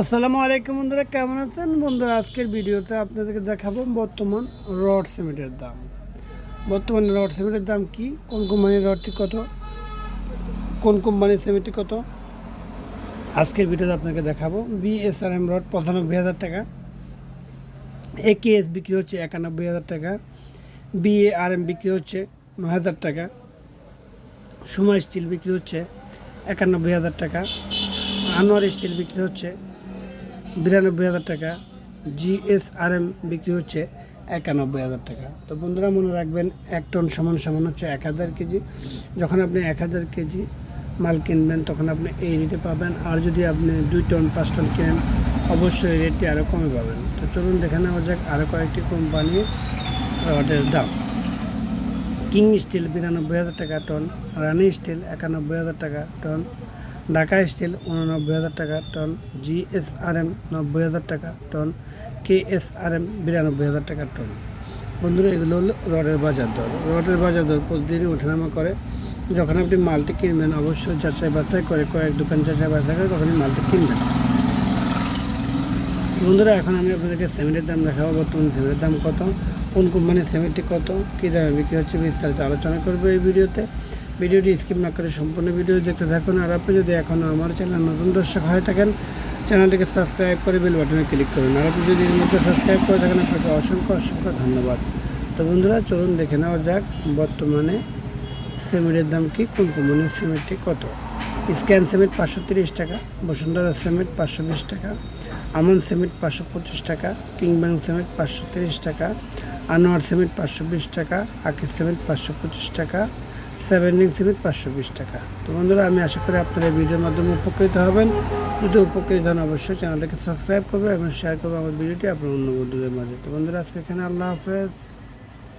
আসসালামু আলাইকুম বন্ধুরা, কেমন আছেন? বন্ধুরা, আজকের ভিডিওতে আপনাদেরকে দেখাবো বর্তমান রড সিমেন্টের দাম। বর্তমানে রড সিমেন্টের দাম কি? কোন কোম্পানির রডটি কত? কোন কোম্পানির সিমেন্টটি কত? আজকের ভিডিওতে আপনাকে দেখাবো বিএসআরএম রড, পঁচানব্বই হাজার টাকা। এ একেএস বিক্রি হচ্ছে একানব্বই হাজার টাকা। বিএআরএম বিক্রি হচ্ছে ন হাজার টাকা। সুমা স্টিল বিক্রি হচ্ছে একানব্বই হাজার টাকা। আনোয়ার স্টিল বিক্রি হচ্ছে বিরানব্বই হাজার টাকা জিএসআরএম বিক্রি হচ্ছে একানব্বই হাজার টাকা। তো বন্ধুরা মনে রাখবেন, এক টন সমান সমান হচ্ছে এক হাজার কেজি। যখন আপনি এক হাজার কেজি মাল কিনবেন, তখন আপনি এই রেটে পাবেন। আর যদি আপনি দুই টন, পাঁচ টন কেনেন, অবশ্যই রেটটি আরও কমে পাবেন। তো চলুন দেখে নেওয়া যাক আরও কয়েকটি কোম্পানির রডের দাম। কিং স্টিল বিরানব্বই হাজার টাকা টন, রানি স্টিল একানব্বই হাজার টাকা টন ঢাকা স্টিল উননব্বই হাজার টাকা টন, জিএসআরএম নব্বই হাজার টাকা টন, কেএসআরএম বিরানব্বই হাজার টাকা টন। বন্ধুরা, এগুলো হলো রডের বাজার দর। রডের বাজার দর প্রতিদিনই ওঠানামা করে। যখন আপনি মালটি কিনবেন, অবশ্যই যাচাই বাছাই করে, কয়েক দোকান যাচাই বাছাই করে তখনই মালটি কিনবেন। বন্ধুরা, এখন আমি আপনাদেরকে সিমেন্টের দাম দেখাবো। বর্তমানে সিমেন্টের দাম কত? কোন কোম্পানির সিমেন্টটি কত? কী দামে বিক্রি হচ্ছে বিস্তারিত আলোচনা করব এই ভিডিওতে। ভিডিওটি স্কিপ না করে সম্পূর্ণ ভিডিও দেখতে থাকুন। আর আপনি যদি এখনও আমার চ্যানেল নতুন দর্শক হয়ে থাকেন, চ্যানেলটিকে সাবস্ক্রাইব করে বেল বাটনে ক্লিক করুন। আর আপনি যদি এর মধ্যে সাবস্ক্রাইব করে থাকেন, আপনাকে অসংখ্য অসংখ্য ধন্যবাদ। তো বন্ধুরা, চলুন দেখে নেওয়া যাক বর্তমানে সিমেন্টের দাম কি, কোন কোম্পানির সিমেন্টটি কত? স্ক্যান সিমেন্ট পাঁচশো তিরিশ টাকা, বসুন্ধরা সিমেন্ট পাঁচশো বিশ টাকা, আমন সিমেন্ট পাঁচশো পঁচিশ টাকা কিংব্যাং সিমেন্ট পাঁচশো তিরিশ টাকা, আনোয়ার সিমেন্ট পাঁচশো বিশ টাকা আকিস সিমেন্ট পাঁচশো পঁচিশ টাকা সেভেন্টিং সিমেন্ট পাঁচশো বিশ টাকা তো বন্ধুরা, আমি আশা করি আপনারা ভিডিওর মাধ্যমে উপকৃত হবেন। যদি উপকৃত হন, অবশ্যই চ্যানেলটাকে সাবস্ক্রাইব করবে এবং শেয়ার করবে আমার ভিডিওটি আপনার অন্য বন্ধুদের মাঝে। তো বন্ধুরা, আজকে এখানে আল্লাহ হাফেজ।